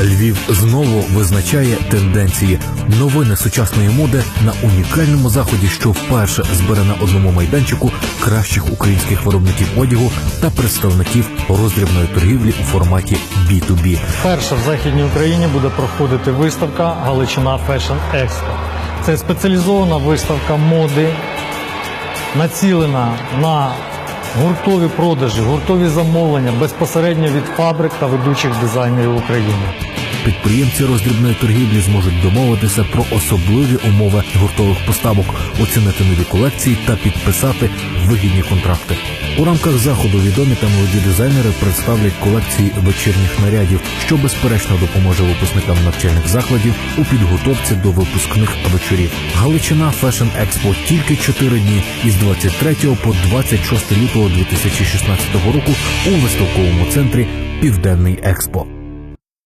Львів знову визначає тенденції новини сучасної моди на унікальному заході, що вперше збере на одному майданчику кращих українських виробників одягу та представників роздрібної торгівлі у форматі B2B. Перша в Західній Україні буде проходити виставка Галичина Fashion Expo. Це спеціалізована виставка моди, націлена на гуртові продажі, гуртові замовлення безпосередньо від фабрик та ведучих дизайнерів України. Підприємці роздрібної торгівлі зможуть домовитися про особливі умови гуртових поставок, оцінити нові колекції та підписати вигідні контракти. У рамках заходу відомі та молоді дизайнери представлять колекції вечірніх нарядів, що безперечно допоможе випускникам навчальних закладів у підготовці до випускних вечорів. Галичина Fashion Expo тільки 4 дні із 23 по 26 лютого 2016 року у виставковому центрі Південний Експо.